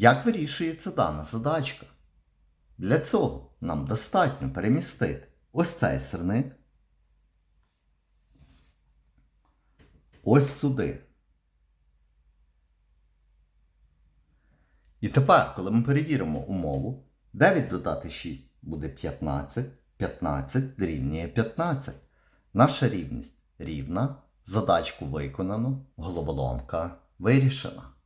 Як вирішується дана задачка? Для цього нам достатньо перемістити ось цей сирник ось сюди. І тепер, коли ми перевіримо умову, 9 додати 6 буде 15, 15 дорівнює 15. Наша рівність рівна, задачку виконано, головоломка вирішена.